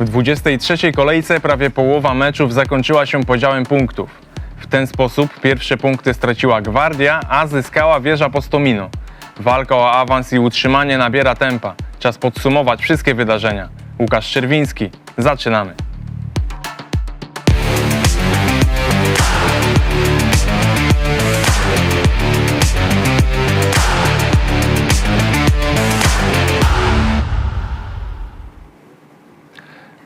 W 23 kolejce prawie połowa meczów zakończyła się podziałem punktów. W ten sposób pierwsze punkty straciła Gwardia, a zyskała wieża Postomino. Walka o awans i utrzymanie nabiera tempa. Czas podsumować wszystkie wydarzenia. Łukasz Czerwiński, zaczynamy.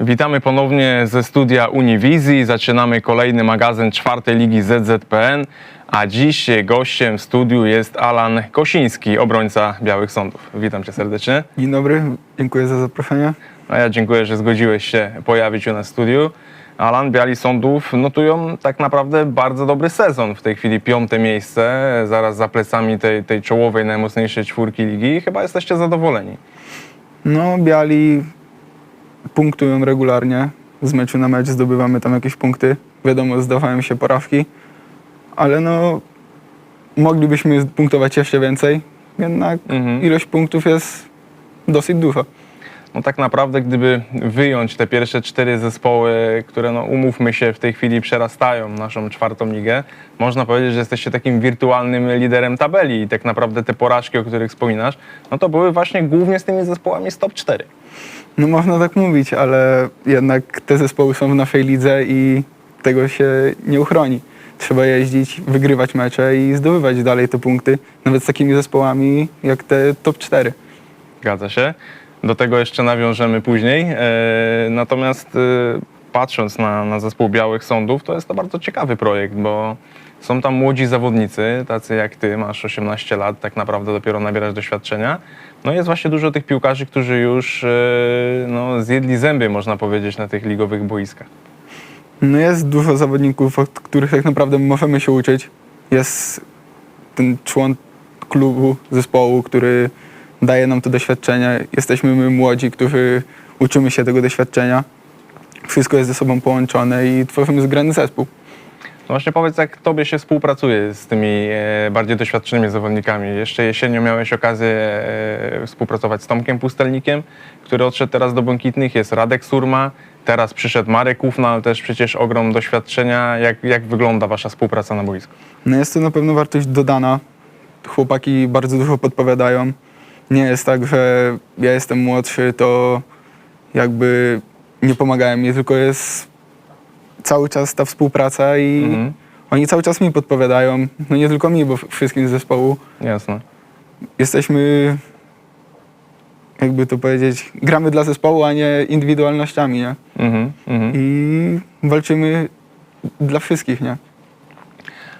Witamy ponownie ze studia Uniwizji. Zaczynamy kolejny magazyn czwartej ligi ZZPN, a dziś gościem w studiu jest Alan Kosiński, obrońca Białych Sądów. Witam cię serdecznie. Dzień dobry, dziękuję za zaproszenie. A ja dziękuję, że zgodziłeś się pojawić u nas w studiu. Alan, Biali Sądów notują tak naprawdę bardzo dobry sezon. W tej chwili piąte miejsce, zaraz za plecami tej, tej czołowej, najmocniejszej czwórki ligi. Chyba jesteście zadowoleni. No, biali punktują regularnie. Z meczu na mecz zdobywamy tam jakieś punkty. Wiadomo, zdawają się porawki, ale no, moglibyśmy punktować jeszcze więcej. Jednak Mhm. ilość punktów jest dosyć duża. No tak naprawdę, gdyby wyjąć te pierwsze cztery zespoły, które, no umówmy się, w tej chwili przerastają naszą czwartą ligę, można powiedzieć, że jesteście takim wirtualnym liderem tabeli i tak naprawdę te porażki, o których wspominasz, no to były właśnie głównie z tymi zespołami z top 4. No można tak mówić, ale jednak te zespoły są w naszej lidze i tego się nie uchroni. Trzeba jeździć, wygrywać mecze i zdobywać dalej te punkty, nawet z takimi zespołami jak te top 4. Zgadza się. Do tego jeszcze nawiążemy później. E, natomiast e, patrząc na, na zespół Białych Sądów, to jest to bardzo ciekawy projekt, bo są tam młodzi zawodnicy, tacy jak ty, masz 18 lat, tak naprawdę dopiero nabierasz doświadczenia. No jest właśnie dużo tych piłkarzy, którzy już e, no, zjedli zęby, można powiedzieć, na tych ligowych boiskach. No jest dużo zawodników, od których tak naprawdę możemy się uczyć. Jest ten człon klubu, zespołu, który daje nam to doświadczenie. Jesteśmy my młodzi, którzy uczymy się tego doświadczenia. Wszystko jest ze sobą połączone i tworzymy zgrany zespół. No właśnie powiedz, jak tobie się współpracuje z tymi e, bardziej doświadczonymi zawodnikami. Jeszcze jesienią miałeś okazję e, współpracować z Tomkiem Pustelnikiem, który odszedł teraz do Błękitnych, jest Radek Surma, teraz przyszedł Marek Ufna, ale też przecież ogrom doświadczenia. Jak, jak wygląda wasza współpraca na boisku? No jest to na pewno wartość dodana. Chłopaki bardzo dużo podpowiadają. Nie jest tak, że ja jestem młodszy, to jakby nie pomagają mi, tylko jest cały czas ta współpraca i Mhm. oni cały czas mi podpowiadają. No nie tylko mi, bo wszystkim z zespołu. Jasne. Jesteśmy, jakby to powiedzieć, gramy dla zespołu, a nie indywidualnościami, nie? Mhm, mhm. I walczymy dla wszystkich, nie?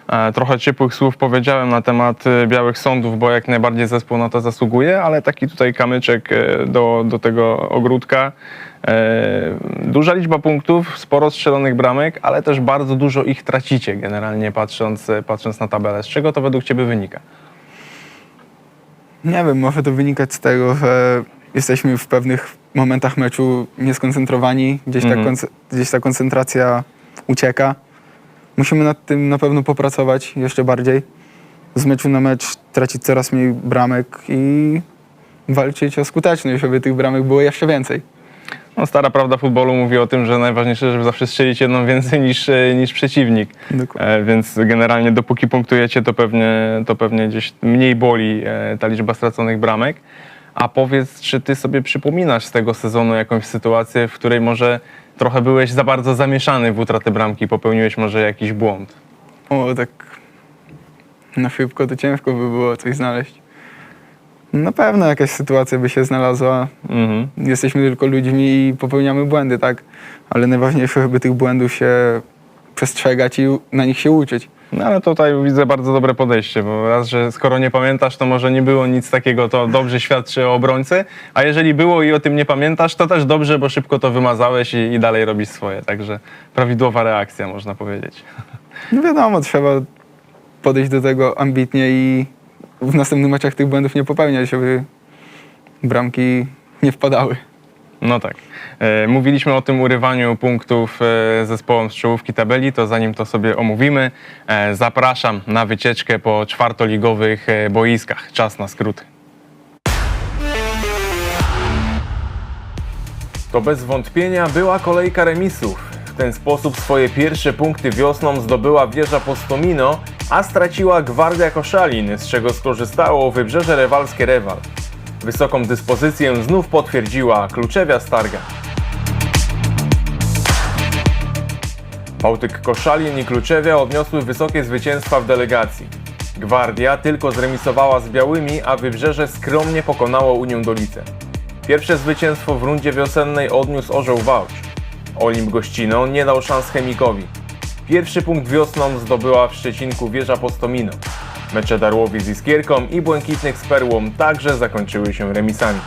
E, Trochę ciepłych słów powiedziałem na temat e, Białych Sądów, bo jak najbardziej zespół na to zasługuje, ale taki tutaj kamyczek e, do, do tego ogródka. E, Duża liczba punktów, sporo strzelonych bramek, ale też bardzo dużo ich tracicie generalnie patrząc, patrząc na tabelę. Z czego to według Ciebie wynika? Nie wiem, może to wynikać z tego, że jesteśmy w pewnych momentach meczu nieskoncentrowani, gdzieś, Mhm. ta, konce- gdzieś ta koncentracja ucieka. Musimy nad tym na pewno popracować jeszcze bardziej. Z meczu na mecz tracić coraz mniej bramek i walczyć o skuteczność, żeby tych bramek było jeszcze więcej. No, stara prawda futbolu mówi o tym, że najważniejsze, żeby zawsze strzelić jedną więcej niż, e, niż przeciwnik. E, Więc generalnie dopóki punktujecie, to pewnie, to pewnie gdzieś mniej boli e, ta liczba straconych bramek. A powiedz, czy ty sobie przypominasz z tego sezonu jakąś sytuację, w której może trochę byłeś za bardzo zamieszany w utratę bramki, popełniłeś może jakiś błąd? O, tak na szybko to ciężko by było coś znaleźć. Na pewno jakaś sytuacja by się znalazła, Mhm. jesteśmy tylko ludźmi i popełniamy błędy, tak? Ale najważniejsze, żeby tych błędów się przestrzegać i na nich się uczyć. No ale tutaj widzę bardzo dobre podejście, bo raz, że skoro nie pamiętasz, to może nie było nic takiego, to dobrze świadczy o obrońcy, a jeżeli było i o tym nie pamiętasz, to też dobrze, bo szybko to wymazałeś i, i dalej robisz swoje, także prawidłowa reakcja, można powiedzieć. No wiadomo, trzeba podejść do tego ambitnie i w następnych meczach tych błędów nie popełniać, żeby bramki nie wpadały. No tak. E, Mówiliśmy o tym urywaniu punktów e, zespołom z czołówki tabeli, to zanim to sobie omówimy, e, zapraszam na wycieczkę po czwartoligowych boiskach. Czas na skróty. To bez wątpienia była kolejka remisów. Ten sposób swoje pierwsze punkty wiosną zdobyła wieża Postomino, a straciła Gwardia Koszalin, z czego skorzystało Wybrzeże Rewalskie Rewal. Wysoką dyspozycję znów potwierdziła Kluczewia Starga. Bałtyk Koszalin i Kluczewia odniosły wysokie zwycięstwa w delegacji. Gwardia tylko zremisowała z białymi, a Wybrzeże skromnie pokonało Unię Dolice. Pierwsze zwycięstwo w rundzie wiosennej odniósł Orzeł Wałcz. Olimp Gościno nie dał szans Chemikowi. Pierwszy punkt wiosną zdobyła w Szczecinku wieża Postomino. Mecze Darłowi z Iskierką i Błękitnych z Perłą także zakończyły się remisami.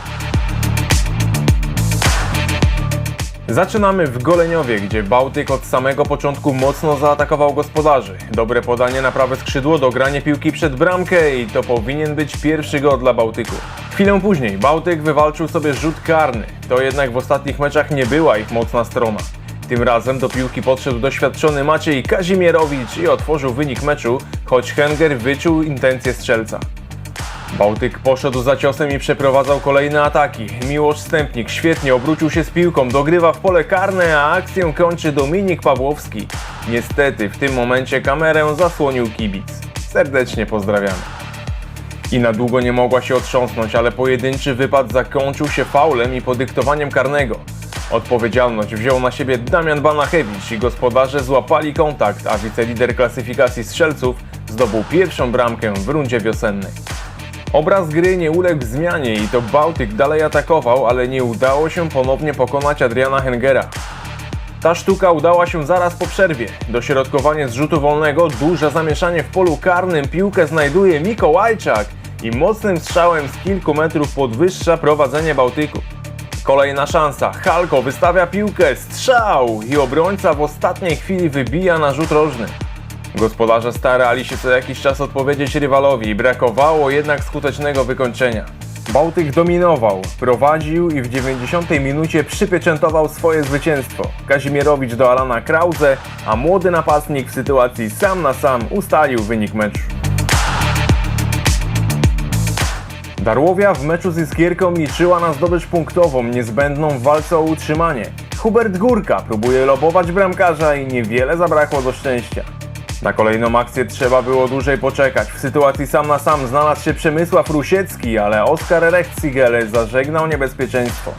Zaczynamy w Goleniowie, gdzie Bałtyk od samego początku mocno zaatakował gospodarzy. Dobre podanie na prawe skrzydło, dogranie piłki przed bramkę i to powinien być pierwszy gol dla Bałtyku. Chwilę później Bałtyk wywalczył sobie rzut karny. To jednak w ostatnich meczach nie była ich mocna strona. Tym razem do piłki podszedł doświadczony Maciej Kazimierowicz i otworzył wynik meczu, choć Henger wyczuł intencje strzelca. Bałtyk poszedł za ciosem i przeprowadzał kolejne ataki. Miłosz Stępnik świetnie obrócił się z piłką, dogrywa w pole karne, a akcję kończy Dominik Pawłowski. Niestety w tym momencie kamerę zasłonił kibic. Serdecznie pozdrawiamy. I na długo nie mogła się otrząsnąć, ale pojedynczy wypad zakończył się faulem i podyktowaniem karnego. Odpowiedzialność wziął na siebie Damian Banachewicz i gospodarze złapali kontakt, a wicelider klasyfikacji strzelców zdobył pierwszą bramkę w rundzie wiosennej. Obraz gry nie uległ zmianie i to Bałtyk dalej atakował, ale nie udało się ponownie pokonać Adriana Hengera. Ta sztuka udała się zaraz po przerwie. Dośrodkowanie z rzutu wolnego, duże zamieszanie w polu karnym, piłkę znajduje Mikołajczak i mocnym strzałem z kilku metrów podwyższa prowadzenie Bałtyku. Kolejna szansa. Halko wystawia piłkę, strzał i obrońca w ostatniej chwili wybija na rzut rożny. Gospodarze starali się co jakiś czas odpowiedzieć rywalowi, brakowało jednak skutecznego wykończenia. Bałtyk dominował, prowadził i w 90 minucie przypieczętował swoje zwycięstwo. Kazimierowicz do Alana Krause, a młody napastnik w sytuacji sam na sam ustalił wynik meczu. Darłowia w meczu z Iskierką liczyła na zdobycz punktową, niezbędną w walce o utrzymanie. Hubert Górka próbuje lobować bramkarza i niewiele zabrakło do szczęścia. Na kolejną akcję trzeba było dłużej poczekać. W sytuacji sam na sam znalazł się Przemysław Rusiecki, ale Oskar Rechtziger zażegnał niebezpieczeństwo.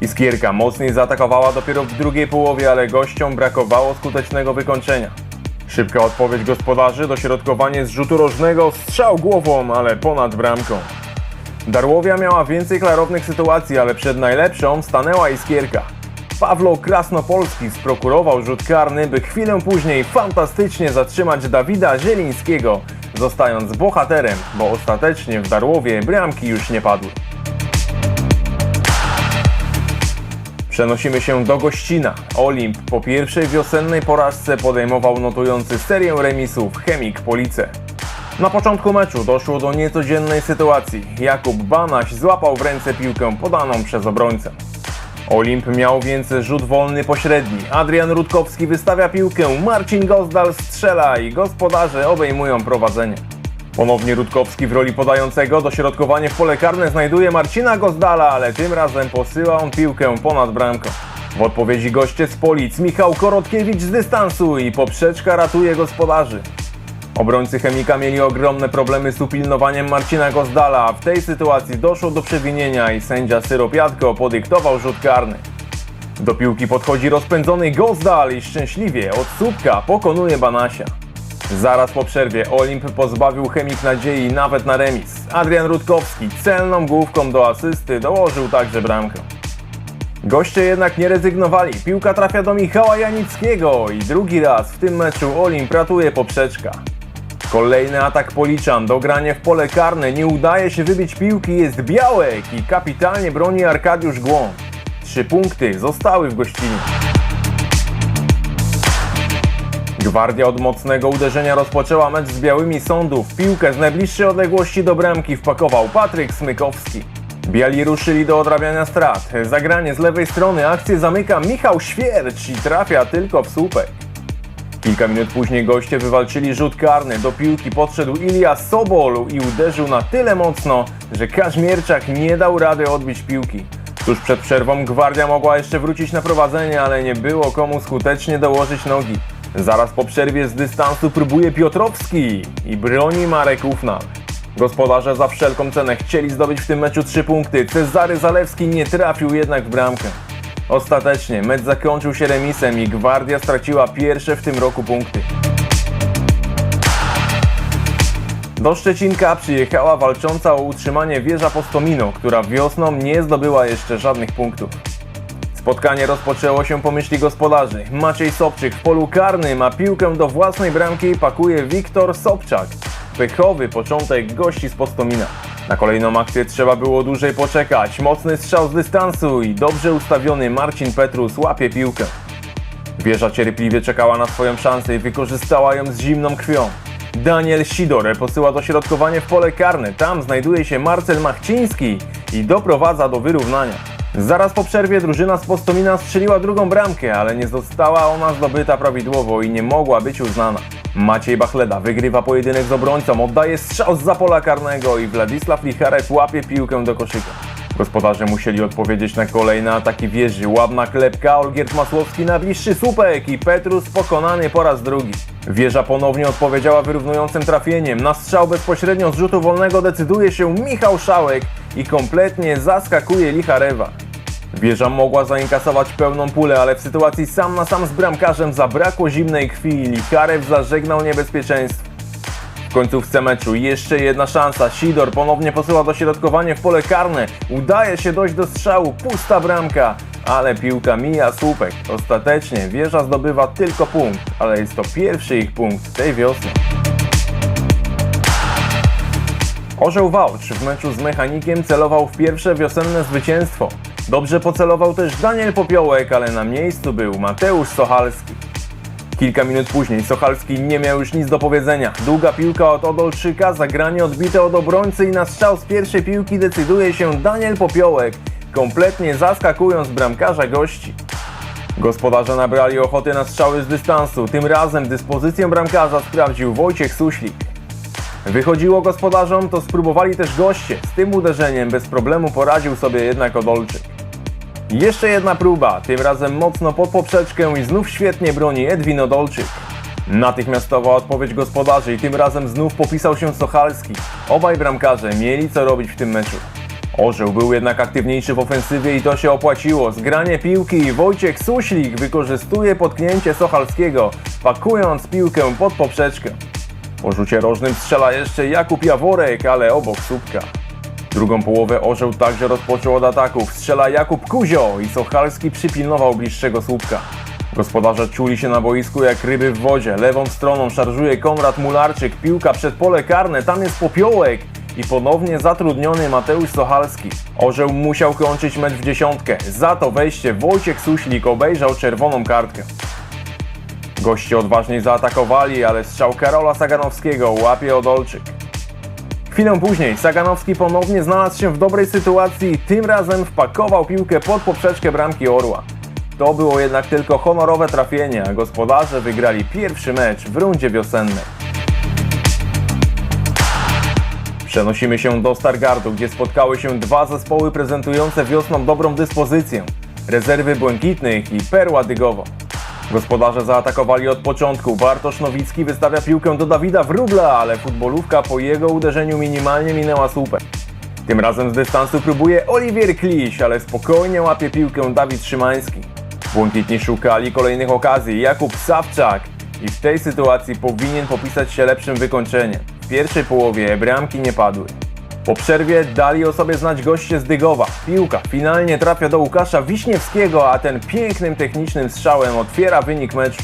Iskierka mocniej zaatakowała dopiero w drugiej połowie, ale gościom brakowało skutecznego wykończenia. Szybka odpowiedź gospodarzy, dośrodkowanie z rzutu rożnego, strzał głową, ale ponad bramką. Darłowia miała więcej klarownych sytuacji, ale przed najlepszą stanęła Iskierka. Pawlo Krasnopolski sprokurował rzut karny, by chwilę później fantastycznie zatrzymać Dawida Zielińskiego, zostając bohaterem, bo ostatecznie w Darłowie bramki już nie padły. Przenosimy się do Gościna. Olimp po pierwszej wiosennej porażce podejmował notujący serię remisów Chemik Police. Na początku meczu doszło do niecodziennej sytuacji. Jakub Banaś złapał w ręce piłkę podaną przez obrońcę. Olimp miał więc rzut wolny pośredni. Adrian Rutkowski wystawia piłkę, Marcin Gozdal strzela i gospodarze obejmują prowadzenie. Ponownie Rutkowski w roli podającego, dośrodkowanie w pole karne znajduje Marcina Gozdala, ale tym razem posyła on piłkę ponad bramką. W odpowiedzi goście z Polic, Michał Korotkiewicz z dystansu i poprzeczka ratuje gospodarzy. Obrońcy Chemika mieli ogromne problemy z upilnowaniem Marcina Gozdala, w tej sytuacji doszło do przewinienia i sędzia Syropiatko podyktował rzut karny. Do piłki podchodzi rozpędzony Gozdal i szczęśliwie od słupka pokonuje Banasia. Zaraz po przerwie Olimp pozbawił Chemik nadziei nawet na remis. Adrian Rutkowski celną główką do asysty dołożył także bramkę. Goście jednak nie rezygnowali. Piłka trafia do Michała Janickiego i drugi raz w tym meczu Olimp ratuje poprzeczka. Kolejny atak Policzan, dogranie w pole karne, nie udaje się wybić piłki, jest Białek i kapitalnie broni Arkadiusz Głąb. Trzy punkty zostały w gościnie. Gwardia od mocnego uderzenia rozpoczęła mecz z Białymi Sądów. Piłkę z najbliższej odległości do bramki wpakował Patryk Smykowski. Biali ruszyli do odrabiania strat. Zagranie z lewej strony, akcję zamyka Michał Świercz i trafia tylko w słupek. Kilka minut później goście wywalczyli rzut karny. Do piłki podszedł Ilia Sobol i uderzył na tyle mocno, że Kaźmierczak nie dał rady odbić piłki. Tuż przed przerwą Gwardia mogła jeszcze wrócić na prowadzenie, ale nie było komu skutecznie dołożyć nogi. Zaraz po przerwie z dystansu próbuje Piotrowski i broni Marek Ufnal. Gospodarze za wszelką cenę chcieli zdobyć w tym meczu trzy punkty. Cezary Zalewski nie trafił jednak w bramkę. Ostatecznie mecz zakończył się remisem i Gwardia straciła pierwsze w tym roku punkty. Do Szczecinka przyjechała walcząca o utrzymanie wieża Postomino, która wiosną nie zdobyła jeszcze żadnych punktów. Spotkanie rozpoczęło się po myśli gospodarzy. Maciej Sobczyk w polu karnym, a piłkę do własnej bramki pakuje Wiktor Sobczak. Pechowy początek gości z Postomina. Na kolejną akcję trzeba było dłużej poczekać. Mocny strzał z dystansu i dobrze ustawiony Marcin Petrus łapie piłkę. Wieża cierpliwie czekała na swoją szansę i wykorzystała ją z zimną krwią. Daniel Sidor posyła dośrodkowanie w pole karne. Tam znajduje się Marcel Machciński i doprowadza do wyrównania. Zaraz po przerwie drużyna z Postomina strzeliła drugą bramkę, ale nie została ona zdobyta prawidłowo i nie mogła być uznana. Maciej Bachleda wygrywa pojedynek z obrońcą, oddaje strzał z pola karnego i Władysław Licharew łapie piłkę do koszyka. Gospodarze musieli odpowiedzieć na kolejne ataki wieży. Ładna klepka, Olgierd Masłowski na bliższy słupek i Petrus pokonany po raz drugi. Wieża ponownie odpowiedziała wyrównującym trafieniem. Na strzał bezpośrednio z rzutu wolnego decyduje się Michał Szałek i kompletnie zaskakuje Licharewa. Wieża mogła zainkasować pełną pulę, ale w sytuacji sam na sam z bramkarzem zabrakło zimnej krwi i Licharew zażegnał niebezpieczeństwo. W końcówce meczu jeszcze jedna szansa. Sidor ponownie posyła dośrodkowanie w pole karne. Udaje się dojść do strzału. Pusta bramka. Ale piłka mija słupek. Ostatecznie wieża zdobywa tylko punkt, ale jest to pierwszy ich punkt tej wiosny. Orzeł Wałcz w meczu z Mechanikiem celował w pierwsze wiosenne zwycięstwo. Dobrze pocelował też Daniel Popiołek, ale na miejscu był Mateusz Sochalski. Kilka minut później Sochalski nie miał już nic do powiedzenia. Długa piłka od Odolczyka, zagranie odbite od obrońcy i na strzał z pierwszej piłki decyduje się Daniel Popiołek, kompletnie zaskakując bramkarza gości. Gospodarze nabrali ochoty na strzały z dystansu. Tym razem dyspozycję bramkarza sprawdził Wojciech Suślik. Wychodziło gospodarzom, to spróbowali też goście. Z tym uderzeniem bez problemu poradził sobie jednak Odolczyk. Jeszcze jedna próba, tym razem mocno pod poprzeczkę i znów świetnie broni Edwin Odolczyk. Natychmiastowa odpowiedź gospodarzy i tym razem znów popisał się Sochalski. Obaj bramkarze mieli co robić w tym meczu. Orzeł był jednak aktywniejszy w ofensywie i to się opłaciło. Zgranie piłki i Wojciech Suślik wykorzystuje potknięcie Sochalskiego, pakując piłkę pod poprzeczkę. Po rzucie rożnym strzela jeszcze Jakub Jaworek, ale obok słupka. Drugą połowę Orzeł także rozpoczął od ataków. Strzela Jakub Kuzio i Sochalski przypilnował bliższego słupka. Gospodarze czuli się na boisku jak ryby w wodzie. Lewą stroną szarżuje Konrad Mularczyk. Piłka przed pole karne, tam jest Popiołek i ponownie zatrudniony Mateusz Sochalski. Orzeł musiał kończyć mecz w dziesiątkę. Za to wejście Wojciech Suślik obejrzał czerwoną kartkę. Goście odważniej zaatakowali, ale strzał Karola Saganowskiego łapie Odolczyk. Chwilę później Saganowski ponownie znalazł się w dobrej sytuacji i tym razem wpakował piłkę pod poprzeczkę bramki Orła. To było jednak tylko honorowe trafienie, a gospodarze wygrali pierwszy mecz w rundzie wiosennej. Przenosimy się do Stargardu, gdzie spotkały się dwa zespoły prezentujące wiosną dobrą dyspozycję. Rezerwy Błękitnych i Perła Dygowo. Gospodarze zaatakowali od początku. Bartosz Nowicki wystawia piłkę do Dawida Wróbla, ale futbolówka po jego uderzeniu minimalnie minęła słupek. Tym razem z dystansu próbuje Oliwier Kliś, ale spokojnie łapie piłkę Dawid Szymański. Błękitni szukali kolejnych okazji. Jakub Sawczak i w tej sytuacji powinien popisać się lepszym wykończeniem. W pierwszej połowie bramki nie padły. Po przerwie dali o sobie znać goście z Dygowa. Piłka finalnie trafia do Łukasza Wiśniewskiego, a ten pięknym technicznym strzałem otwiera wynik meczu.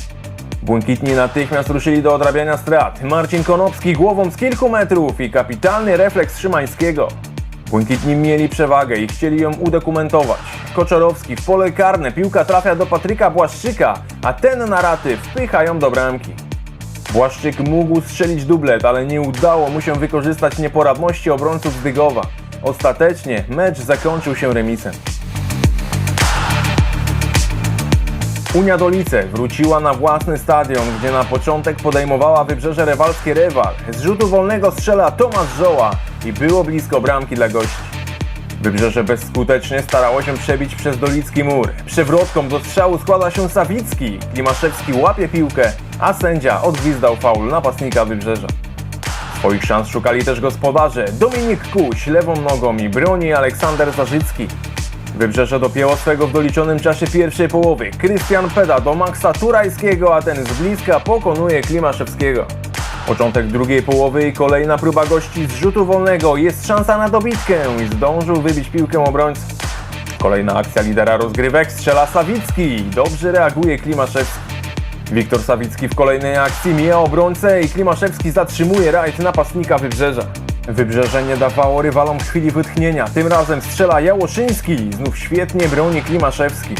Błękitni natychmiast ruszyli do odrabiania strat. Marcin Konopski głową z kilku metrów i kapitalny refleks Szymańskiego. Błękitni mieli przewagę i chcieli ją udokumentować. Koczorowski w pole karne, piłka trafia do Patryka Błaszczyka, a ten na raty wpycha ją do bramki. Błaszczyk mógł strzelić dublet, ale nie udało mu się wykorzystać nieporadności obrońców Dygowa. Ostatecznie mecz zakończył się remisem. Unia Dolice wróciła na własny stadion, gdzie na początek podejmowała wybrzeże rewalskie rewal. Z rzutu wolnego strzela Tomasz Żoła i było blisko bramki dla gości. Wybrzeże bezskutecznie starało się przebić przez Dolicki mur. Przewrotką do strzału składa się Sawicki. Klimaszewski łapie piłkę, a sędzia odgwizdał faul napastnika Wybrzeża. Swoich szans szukali też gospodarze. Dominik Kuś lewą nogą i broni Aleksander Zarzycki. Wybrzeże dopięło swego w doliczonym czasie pierwszej połowy. Krystian Peda do Maxa Turajskiego, a ten z bliska pokonuje Klimaszewskiego. Początek drugiej połowy i kolejna próba gości z rzutu wolnego. Jest szansa na dobitkę i zdążył wybić piłkę obrońcy. Kolejna akcja lidera rozgrywek strzela Sawicki. Dobrze reaguje Klimaszewski. Wiktor Sawicki w kolejnej akcji mija obrońcę i Klimaszewski zatrzymuje rajd napastnika Wybrzeża. Wybrzeże nie dawało rywalom chwili wytchnienia. Tym razem strzela Jałoszyński. Znów świetnie broni Klimaszewski.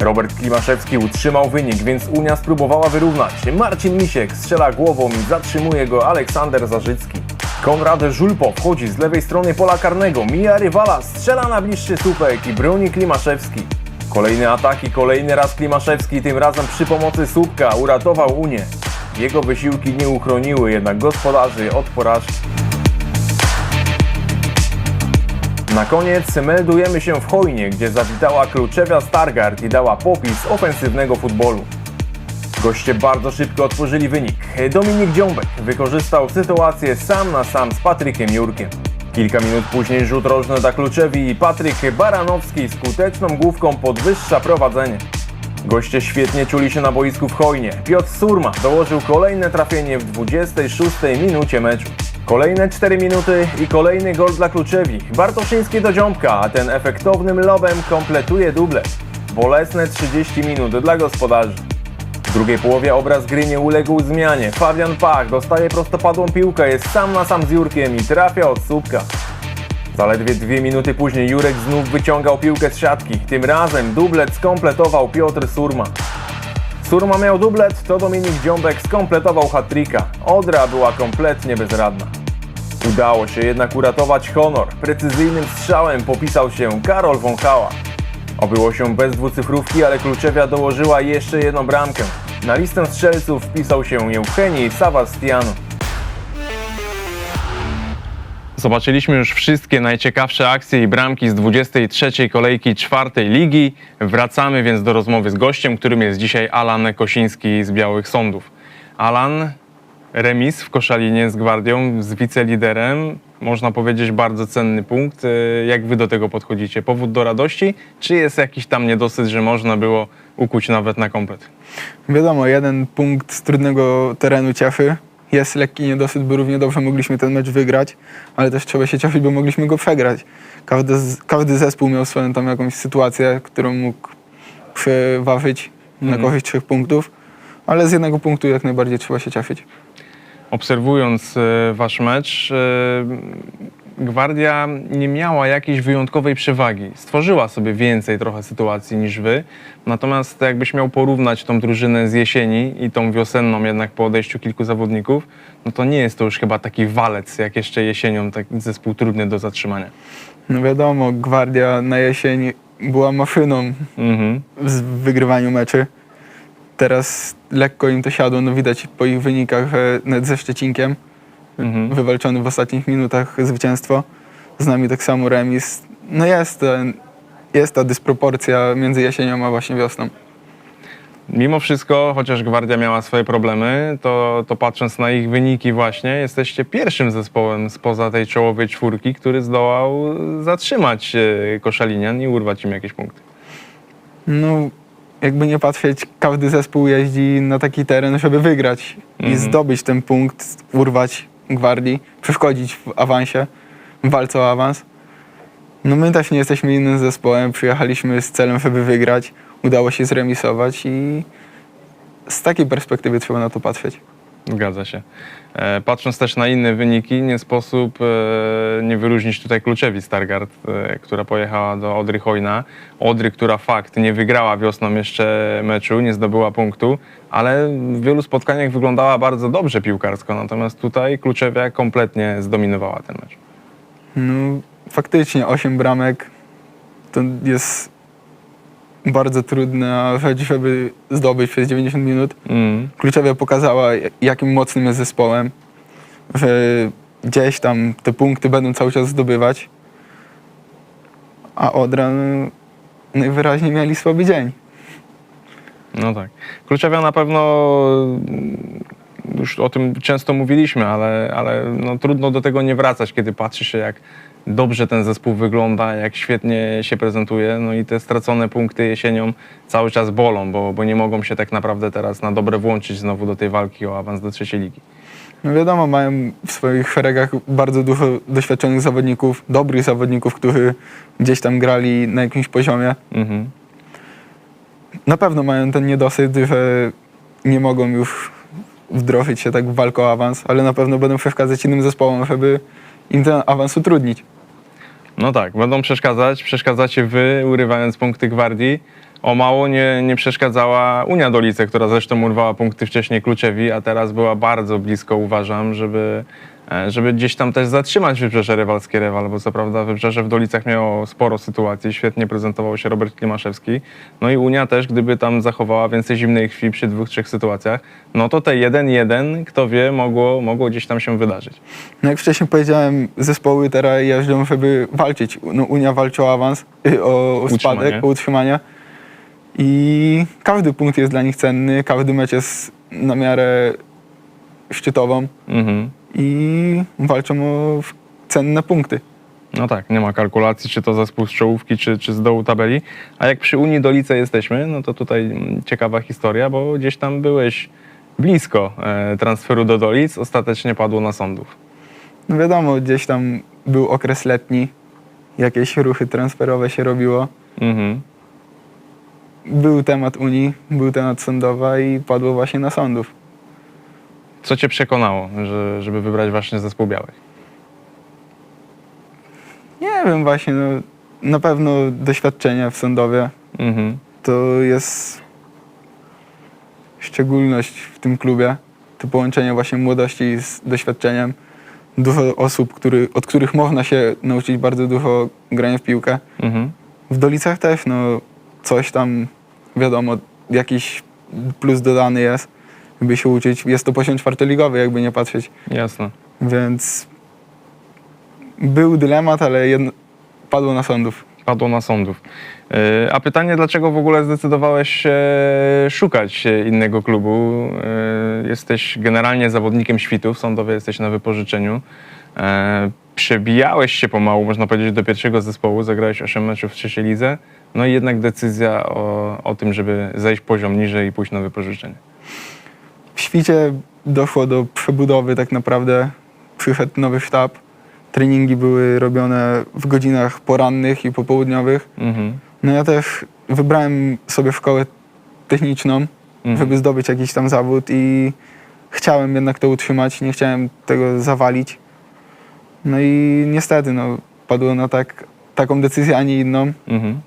Robert Klimaszewski utrzymał wynik, więc Unia spróbowała wyrównać. Marcin Misiek strzela głową i zatrzymuje go Aleksander Zarzycki. Konrad Żulpo wchodzi z lewej strony pola karnego, mija rywala, strzela na bliższy słupek i broni Klimaszewski. Kolejny atak i kolejny raz Klimaszewski, tym razem przy pomocy słupka uratował Unię. Jego wysiłki nie uchroniły jednak gospodarzy od porażki. Na koniec meldujemy się w Chojnie, gdzie zawitała kluczewia Stargard i dała popis ofensywnego futbolu. Goście bardzo szybko otworzyli wynik. Dominik Dziąbek wykorzystał sytuację sam na sam z Patrykiem Jurkiem. Kilka minut później rzut rożny dla Kluczewi i Patryk Baranowski skuteczną główką podwyższa prowadzenie. Goście świetnie czuli się na boisku w Chojnie. Piotr Surma dołożył kolejne trafienie w 26 minucie meczu. Kolejne 4 minuty i kolejny gol dla Kluczewi. Bartoszyński do Dziąbka, a ten efektownym lobem kompletuje duble. Bolesne 30 minut dla gospodarzy. W drugiej połowie obraz gry nie uległ zmianie. Fabian Pach dostaje prostopadłą piłkę, jest sam na sam z Jurkiem i trafia od słupka. Zaledwie dwie minuty później Jurek znów wyciągał piłkę z siatki. Tym razem dublet skompletował Piotr Surma. Surma miał dublet, to Dominik Dziąbek skompletował hat-tricka. Odra była kompletnie bezradna. Udało się jednak uratować honor. Precyzyjnym strzałem popisał się Karol Wąchała. Obyło się bez dwucyfrówki, ale Kluczewia dołożyła jeszcze jedną bramkę. Na listę strzelców wpisał się Eugenii Sawastiano. Zobaczyliśmy już wszystkie najciekawsze akcje i bramki z 23 kolejki czwartej ligi. Wracamy więc do rozmowy z gościem, którym jest dzisiaj Alan Kosiński z Białych Sądów. Alan, remis w Koszalinie z Gwardią, z wiceliderem. Można powiedzieć bardzo cenny punkt. Y, Jak wy do tego podchodzicie? Powód do radości? Czy jest jakiś tam niedosyt, że można było ukuć nawet na komplet? Wiadomo, jeden punkt z trudnego terenu Ciechy. Jest lekki niedosyt, bo równie dobrze mogliśmy ten mecz wygrać, ale też trzeba się cieszyć, bo mogliśmy go przegrać. Każdy, każdy zespół miał swoją tam jakąś sytuację, którą mógł przeważyć na korzyść trzech punktów, ale z jednego punktu jak najbardziej trzeba się cieszyć. Obserwując e, wasz mecz, e, Gwardia nie miała jakiejś wyjątkowej przewagi. Stworzyła sobie więcej trochę sytuacji niż wy. Natomiast jakbyś miał porównać tą drużynę z jesieni i tą wiosenną jednak po odejściu kilku zawodników, no to nie jest to już chyba taki walec jak jeszcze jesienią, taki zespół trudny do zatrzymania. No wiadomo, Gwardia na jesień była maszyną Mhm. w wygrywaniu meczy. Teraz lekko im to siadło, no widać po ich wynikach e, nawet ze Szczecinkiem. Mhm. Wywalczony w ostatnich minutach zwycięstwo. Z nami tak samo remis. No jest, ten, jest ta dysproporcja między jesienią a właśnie wiosną. Mimo wszystko, chociaż Gwardia miała swoje problemy, to, to patrząc na ich wyniki właśnie, jesteście pierwszym zespołem spoza tej czołowej czwórki, który zdołał zatrzymać e, Koszalinian i urwać im jakieś punkty. No, jakby nie patrzeć, każdy zespół jeździ na taki teren, żeby wygrać i Mhm. zdobyć ten punkt, urwać Gwardii, przeszkodzić w awansie, w walce o awans. No my też nie jesteśmy innym zespołem, przyjechaliśmy z celem, żeby wygrać, udało się zremisować i z takiej perspektywy trzeba na to patrzeć. Zgadza się. E, Patrząc też na inne wyniki, nie sposób e, nie wyróżnić tutaj kluczewi Stargard, e, która pojechała do Odry Hojna. Odry, która fakt nie wygrała wiosną jeszcze meczu, nie zdobyła punktu, ale w wielu spotkaniach wyglądała bardzo dobrze piłkarsko, natomiast tutaj kluczewia kompletnie zdominowała ten mecz. No faktycznie 8 bramek to jest bardzo trudna rzecz, żeby zdobyć przez 90 minut. Mm. Pokazała, jakim mocnym jest zespołem, że gdzieś tam te punkty będą cały czas zdobywać. a Odra no, najwyraźniej mieli słaby dzień. No tak. Kluczewia na pewno już o tym często mówiliśmy, ale, ale no, trudno do tego nie wracać, kiedy patrzy się, jak dobrze ten zespół wygląda, jak świetnie się prezentuje. No i te stracone punkty jesienią cały czas bolą, bo, bo nie mogą się tak naprawdę teraz na dobre włączyć znowu do tej walki o awans do trzeciej ligi. No wiadomo, mają w swoich szeregach bardzo dużo doświadczonych zawodników, dobrych zawodników, którzy gdzieś tam grali na jakimś poziomie. Mhm. Na pewno mają ten niedosyt, że nie mogą już wdrożyć się tak w walkę o awans, ale na pewno będą przeszkadzać innym zespołom, żeby im ten awans utrudnić. No tak, będą przeszkadzać. Przeszkadzacie wy, urywając punkty Gwardii. O mało nie, nie przeszkadzała Unia Dolice, która zresztą urwała punkty wcześniej Kluczewi, a teraz była bardzo blisko, uważam, żeby, żeby gdzieś tam też zatrzymać wybrzeże rywalskie rywal, bo co prawda wybrzeże w Dolicach miało sporo sytuacji, świetnie prezentował się Robert Klimaszewski. No i Unia też, gdyby tam zachowała więcej zimnej krwi przy dwóch, trzech sytuacjach, no to te 1-1, kto wie, mogło, mogło gdzieś tam się wydarzyć. No jak wcześniej powiedziałem, zespoły teraz jeżdżą, żeby walczyć. No, Unia walczy o awans, y, o, o Utrzymanie. spadek, o utrzymanie. I każdy punkt jest dla nich cenny, każdy mecz jest na miarę szczytową Mhm. I walczą o cenne punkty. No tak, nie ma kalkulacji, czy to zespół z czołówki, czy, czy z dołu tabeli. A jak przy Unii Dolice jesteśmy, no to tutaj mm, ciekawa historia, bo gdzieś tam byłeś blisko e, transferu do Dolic, ostatecznie padło na sądów. No wiadomo, gdzieś tam był okres letni, jakieś ruchy transferowe się robiło. Mhm. Był temat Unii, był temat sądowa i padło właśnie na sądów. Co cię przekonało, że, żeby wybrać właśnie zespół białych? Nie wiem właśnie, no, na pewno doświadczenie w sądowie Mhm. to jest szczególność w tym klubie. To połączenie właśnie młodości z doświadczeniem. Dużo osób, który, od których można się nauczyć bardzo dużo grania w piłkę. Mhm. W Dolicach też, no coś tam, wiadomo, jakiś plus dodany jest, by się uczyć. Jest to poziom czwartoligowy, jakby nie patrzeć. Jasne. Więc był dylemat, ale jedno, padło na sądów. Padło na sądów. E, A pytanie, dlaczego w ogóle zdecydowałeś się szukać innego klubu? E, Jesteś generalnie zawodnikiem świtów, sądowie jesteś na wypożyczeniu. E, Przebijałeś się pomału, można powiedzieć, do pierwszego zespołu, zagrałeś 8 meczów w trzeciej lidze, no i jednak decyzja o, o tym, żeby zejść poziom niżej i pójść na wypożyczenie. W świcie doszło do przebudowy tak naprawdę. Przyszedł nowy sztab. Treningi były robione w godzinach porannych i popołudniowych. Mhm. No ja też wybrałem sobie szkołę techniczną, Mhm. żeby zdobyć jakiś tam zawód i chciałem jednak to utrzymać, nie chciałem tego zawalić. No i niestety no, padło na tak, taką decyzję, a nie inną, Mhm.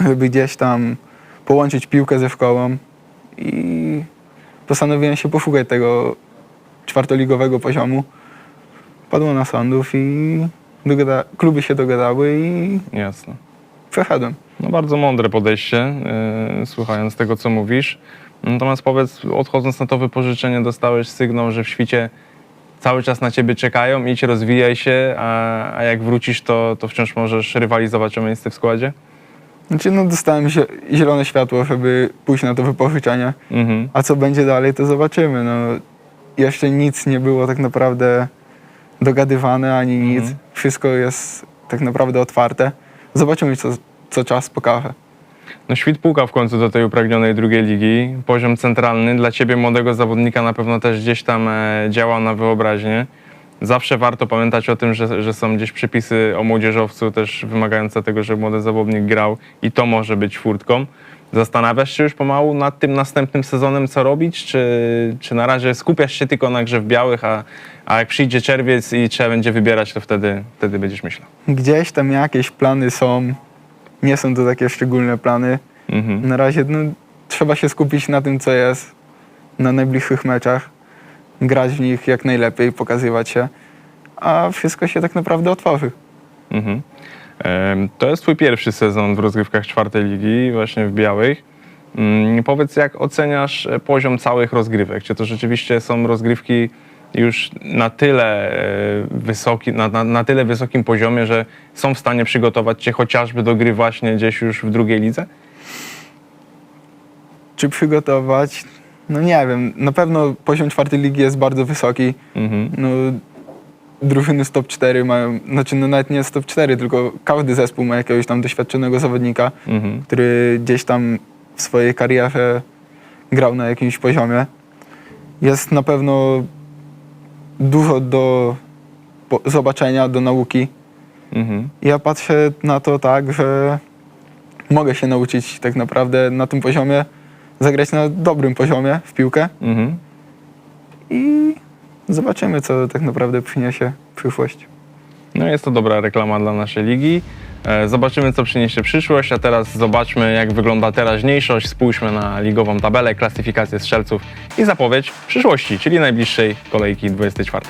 żeby gdzieś tam połączyć piłkę ze szkołą i postanowiłem się poszukać tego czwartoligowego poziomu. Padło na sądów i dogada- kluby się dogadały i Jasne. przeszedłem. No bardzo mądre podejście, yy, słuchając tego, co mówisz. Natomiast powiedz, odchodząc na to wypożyczenie, dostałeś sygnał, że w świcie cały czas na ciebie czekają, idź, rozwijaj się, a, a jak wrócisz, to, to wciąż możesz rywalizować o miejsce w składzie? Znaczy, no dostałem zie- zielone światło, żeby pójść na to wypożyczenie. Mhm. A co będzie dalej, to zobaczymy. No, jeszcze nic nie było tak naprawdę dogadywane, ani nic. Mhm. Wszystko jest tak naprawdę otwarte. Zobaczymy, co, co czas pokaże. No świt puka w końcu do tej upragnionej drugiej ligi. Poziom centralny dla ciebie, młodego zawodnika, na pewno też gdzieś tam e, działa na wyobraźnię. Zawsze warto pamiętać o tym, że, że są gdzieś przepisy o młodzieżowcu też wymagające tego, żeby młody zawodnik grał i to może być furtką. Zastanawiasz się już pomału nad tym następnym sezonem, co robić, czy, czy na razie skupiasz się tylko na grze w białych, a, a jak przyjdzie czerwiec i trzeba będzie wybierać, to wtedy, wtedy będziesz myślał. Gdzieś tam jakieś plany są. Nie są to takie szczególne plany. Mhm. Na razie no, trzeba się skupić na tym, co jest na najbliższych meczach. Grać w nich jak najlepiej, pokazywać się. A wszystko się tak naprawdę otworzy. Mhm. To jest twój pierwszy sezon w rozgrywkach czwartej ligi, właśnie w białych. Mm, Powiedz, jak oceniasz e, poziom całych rozgrywek? Czy to rzeczywiście są rozgrywki już na tyle e, wysoki, na, na, na tyle wysokim poziomie, że są w stanie przygotować cię chociażby do gry właśnie gdzieś już w drugiej lidze? Czy przygotować? No nie wiem, na pewno poziom czwartej ligi jest bardzo wysoki. Mhm. No, drużyny z top 4 mają, znaczy no nawet nie z top 4, tylko każdy zespół ma jakiegoś tam doświadczonego zawodnika, Mhm. który gdzieś tam w swojej karierze grał na jakimś poziomie. Jest na pewno dużo do zobaczenia, do nauki. Mhm. Ja patrzę na to tak, że mogę się nauczyć tak naprawdę na tym poziomie, zagrać na dobrym poziomie w piłkę Mhm. i zobaczymy, co tak naprawdę przyniesie przyszłość. No jest to dobra reklama dla naszej ligi. E, Zobaczymy, co przyniesie przyszłość, a teraz zobaczmy, jak wygląda teraźniejszość. Spójrzmy na ligową tabelę, klasyfikację strzelców i zapowiedź przyszłości, czyli najbliższej kolejki 24.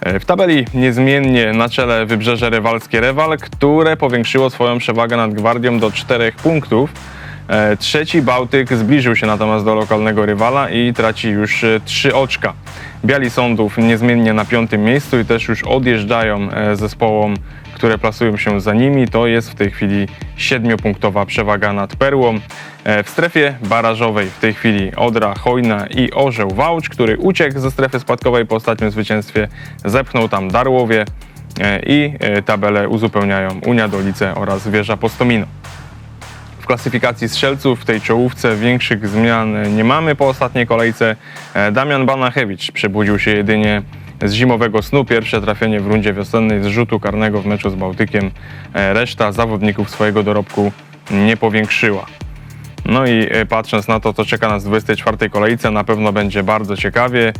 E, W tabeli niezmiennie na czele wybrzeże rywalskie Rewal, które powiększyło swoją przewagę nad Gwardią do 4 punktów. E, Trzeci Bałtyk zbliżył się natomiast do lokalnego rywala i traci już e, trzy oczka. Biali Sądów niezmiennie na piątym miejscu i też już odjeżdżają e, zespołom, które plasują się za nimi. To jest w tej chwili siedmiopunktowa przewaga nad Perłą. W strefie barażowej w tej chwili Odra, Hojna i Orzeł Wałcz, który uciekł ze strefy spadkowej po ostatnim zwycięstwie, zepchnął tam Darłowie i e, tabelę uzupełniają Unia Dolice oraz Wieża Postomino. Klasyfikacji strzelców w tej czołówce większych zmian nie mamy po ostatniej kolejce. E, Damian Banachewicz przebudził się jedynie z zimowego snu. Pierwsze trafienie w rundzie wiosennej z rzutu karnego w meczu z Bałtykiem. E, Reszta zawodników swojego dorobku nie powiększyła. No i e, patrząc na to, co czeka nas w 24 kolejce, na pewno będzie bardzo ciekawie.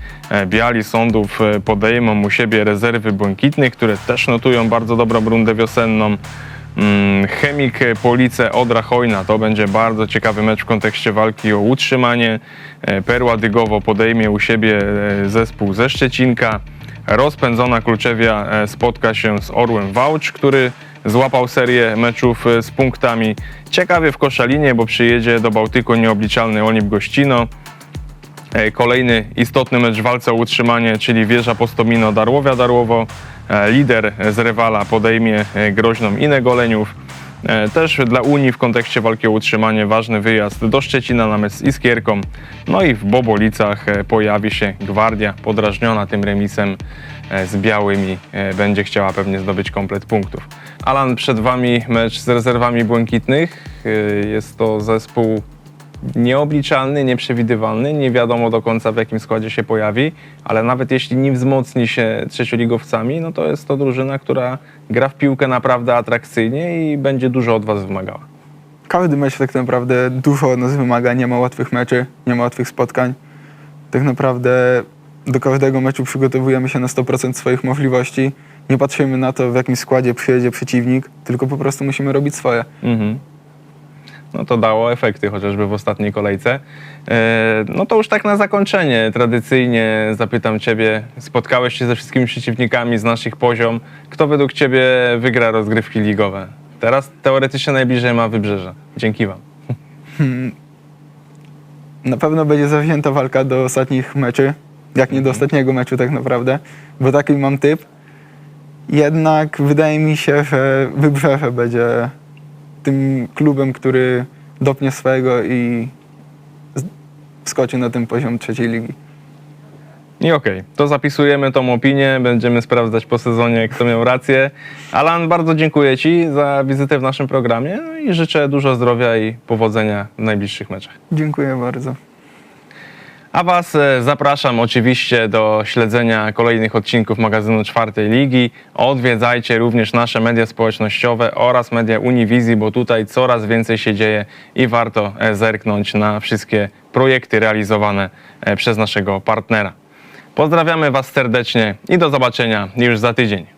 Biali Sądów podejmą u siebie rezerwy błękitnych, które też notują bardzo dobrą rundę wiosenną. Mm, Chemik e, Police Odra Hojna to będzie bardzo ciekawy mecz w kontekście walki o utrzymanie. E, Perła Dygowo podejmie u siebie e, zespół ze Szczecinka. Rozpędzona Kluczewia spotka się z Orłem Wałcz, który złapał serię meczów z punktami. Ciekawie w Koszalinie, bo przyjedzie do Bałtyku nieobliczalny Onip Gościno. Kolejny istotny mecz w walce o utrzymanie, czyli wieża Postomino Darłowia Darłowo. E, Lider z rywala podejmie e, groźną Inę Goleniów. E, Też dla Unii w kontekście walki o utrzymanie ważny wyjazd do Szczecina na mecz z Iskierką. No i w Bobolicach pojawi się Gwardia podrażniona tym remisem z białymi. Będzie chciała pewnie zdobyć komplet punktów. Alan, przed Wami mecz z rezerwami błękitnych. Jest to zespół nieobliczalny, nieprzewidywalny, nie wiadomo do końca w jakim składzie się pojawi, ale nawet jeśli nie wzmocni się trzecioligowcami, no to jest to drużyna, która gra w piłkę naprawdę atrakcyjnie i będzie dużo od Was wymagała. Każdy mecz tak naprawdę dużo od nas wymaga, nie ma łatwych meczy, nie ma łatwych spotkań. Tak naprawdę do każdego meczu przygotowujemy się na 100% swoich możliwości. Nie patrzymy na to, w jakim składzie przyjedzie przeciwnik, tylko po prostu musimy robić swoje. Mhm. No to dało efekty chociażby w ostatniej kolejce. E, No to już tak na zakończenie. Tradycyjnie zapytam Ciebie, spotkałeś się ze wszystkimi przeciwnikami z naszych poziom. Kto według Ciebie wygra rozgrywki ligowe? Teraz teoretycznie najbliżej ma Wybrzeże. Dzięki Wam. Na pewno będzie zawzięta walka do ostatnich meczy, jak nie do ostatniego meczu tak naprawdę, bo taki mam typ. Jednak wydaje mi się, że Wybrzeże będzie tym klubem, który dopnie swojego i wskoczy na ten poziom trzeciej ligi. I okej, to zapisujemy tą opinię, będziemy sprawdzać po sezonie, kto miał rację. Alan, bardzo dziękuję Ci za wizytę w naszym programie i życzę dużo zdrowia i powodzenia w najbliższych meczach. Dziękuję bardzo. A Was e, zapraszam oczywiście do śledzenia kolejnych odcinków magazynu Czwartej Ligi. Odwiedzajcie również nasze media społecznościowe oraz media Uniwizji, bo tutaj coraz więcej się dzieje i warto e, zerknąć na wszystkie projekty realizowane e, przez naszego partnera. Pozdrawiamy Was serdecznie i do zobaczenia już za tydzień.